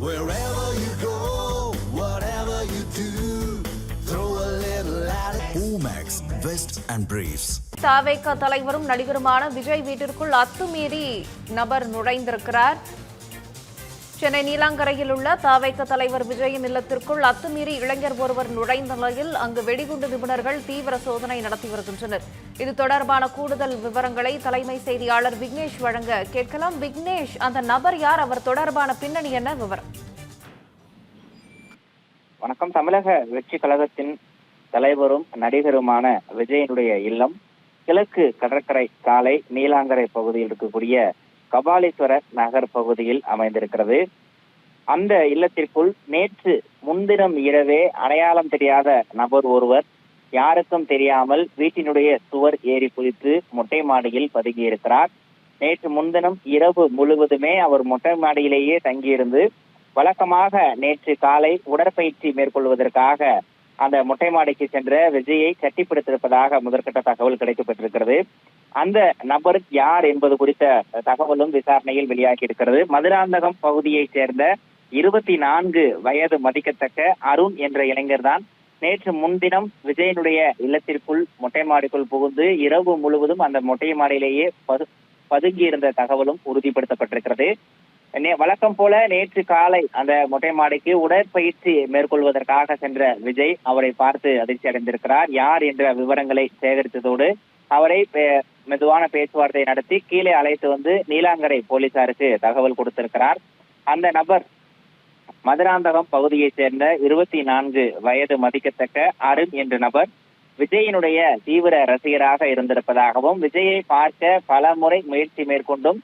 Wherever you go, whatever you do, throw a little at it. Omax, Vest and Briefs. தாவேக தலைவரும் நடிகருமான விஜய் வீட்டிற்குள் அத்துமீறி நபர் நுழைந்திருக்கிறார் சென்னை நீலாங்கரையில் உள்ள தாவைக்க தலைவர் விஜயின் இல்லத்திற்குள் அத்துமீறி இளைஞர் ஒருவர் நுழைந்த நிலையில் அங்கு வெடிகுண்டு நிபுணர்கள் தீவிர சோதனை நடத்தி வருகின்றனர். இது தொடர்பான கூடுதல் விவரங்களை தலைமை செய்தியாளர் விக்னேஷ் வழங்க கேட்கலாம். விக்னேஷ் அந்த நபர் யார்? அவர் தொடர்பான பின்னணி என்ன விவரம்? வணக்கம். தமிழக வெற்றி கழகத்தின் தலைவரும் நடிகருமான விஜயனுடைய இல்லம் கிழக்கு கடற்கரை சாலை நீலாங்கரை பகுதியில் இருக்கக்கூடிய கபாலீஸ்வரர் நகர் பகுதியில் அமைந்திருக்கிறது. அந்த இல்லத்திற்குள் நேற்று முன்தினம் இரவே அடையாளம் தெரியாத நபர் ஒருவர் யாருக்கும் தெரியாமல் வீட்டினுடைய சுவர் ஏறி குதித்து மொட்டை மாடியில் பதுங்கியிருக்கிறார் நேற்று முன்தினம் இரவு முழுவதுமே அவர் மொட்டை மாடியிலேயே தங்கியிருந்து வழக்கமாக நேற்று காலை உடற்பயிற்சி மேற்கொள்வதற்காக அந்த மொட்டை மாடிக்கு சென்ற விஜயை கட்டிப்பிடித்திருப்பதாக முதற்கட்ட தகவல் கிடைக்கப்பட்டிருக்கிறது. அந்த நபர் யார் என்பது குறித்த தகவலும் விசாரணையில் வெளியாகி இருக்கிறது மதுராந்தகம் பகுதியைச் சேர்ந்த இருபத்தி நான்கு வயது மதிக்கத்தக்க அருண் என்ற இளைஞர் தான் நேற்று முன்தினம் விஜயனுடைய இல்லத்திற்குள் மொட்டை மாடிக்குள் புகுந்து இரவு முழுவதும் அந்த மொட்டை மாடியிலேயே பது பதுங்கி இருந்த தகவலும் உறுதிப்படுத்தப்பட்டிருக்கிறது. வழக்கம் போல நேற்று காலை அந்த மொட்டை மாடிக்கு உடற்பயிற்சி மேற்கொள்வதற்காக சென்ற விஜய் அவரை பார்த்து அதிர்ச்சி அடைந்திருக்கிறார். யார் என்ற விவரங்களை சேகரித்ததோடு அவரை மெதுவான பேச்சுவார்த்தை நடத்தி கீழே அழைத்து வந்து நீலாங்கரை போலீசாருக்கு தகவல் கொடுத்திருக்கிறார். அந்த நபர் மதுராந்தகம் பகுதியைச் சேர்ந்த இருபத்தி நான்கு வயது மதிக்கத்தக்க அருண் என்ற நபர் விஜயினுடைய தீவிர ரசிகராக இருந்திருப்பதாகவும் விஜயை பார்க்க பல முறை முயற்சி மேற்கொண்டும்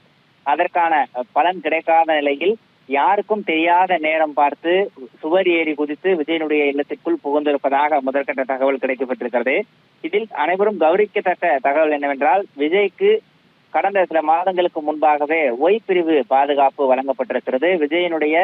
அதற்கான பலன் கிடைக்காத நிலையில் யாருக்கும் தெரியாத நேரம் பார்த்து சுவர் ஏறி குதித்து விஜயனுடைய இல்லத்திற்குள் புகுந்திருப்பதாக முதற்கட்ட தகவல் கிடைக்கப்பட்டிருக்கிறது. இதில் அனைவரும் கௌரவிக்கத்தக்க தகவல் என்னவென்றால் விஜய்க்கு கடந்த சில மாதங்களுக்கு முன்பாகவே ஒய் பிரிவு பாதுகாப்பு வழங்கப்பட்டிருக்கிறது. விஜயனுடைய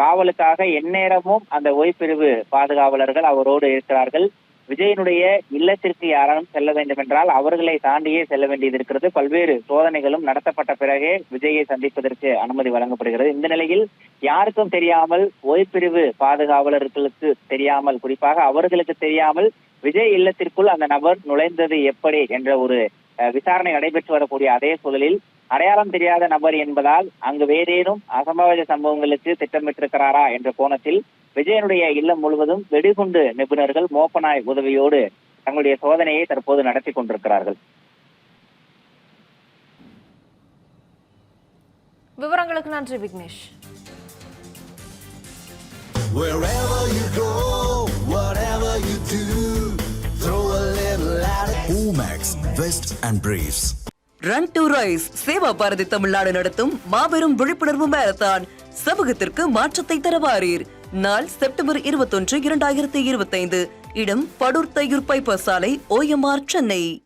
காவலுக்காக எந்நேரமும் அந்த ஒய் பிரிவு பாதுகாவலர்கள் அவரோடு இருக்கிறார்கள். விஜயனுடைய இல்லத்திற்கு யாராலும் செல்ல வேண்டும் என்றால் அவர்களை தாண்டியே செல்ல வேண்டியது இருக்கிறது. பல்வேறு சோதனைகளும் நடத்தப்பட்ட பிறகே விஜயை சந்திப்பதற்கு அனுமதி வழங்கப்படுகிறது. இந்த நிலையில் யாருக்கும் தெரியாமல் ஓய்பிரிவு பாதுகாவலர்களுக்கு தெரியாமல் குறிப்பாக அவர்களுக்கு தெரியாமல் விஜய் இல்லத்திற்குள் அந்த நபர் நுழைந்தது எப்படி என்ற ஒரு அஹ், விசாரணை நடைபெற்று வரக்கூடிய அதே சூழலில் அடையாளம் தெரியாத நபர் என்பதால் அங்கு வேறேனும் அசம்பாவித சம்பவங்களுக்கு திட்டமிட்டிருக்கிறாரா என்ற கோணத்தில் விஜயனுடைய இல்லம் முழுவதும் வெடிகுண்டு நிபுணர்கள் மோப்பனாய் உதவியோடு தங்களுடைய சோதனையை தற்போது நடத்தி கொண்டிருக்கிறார்கள் விவரங்களுக்கு நன்றி Vignesh Wherever you go, whatever you do, throw a little at it. Omax, Vest and Briefs. Run to rise Seva Bharathi Tamil Nadu நடத்தும் மாபெரும் விழிப்புணர்வு மேரத்தான் சமூகத்திற்கு மாற்றத்தை தரவாரீர். நாள் செப்டம்பர் இருபத்தொன்று இரண்டாயிரத்தி இருபத்தைந்து. இடம் படூர் தையூர் பைப்பர் சாலை ஓஎம்ஆர் சென்னை.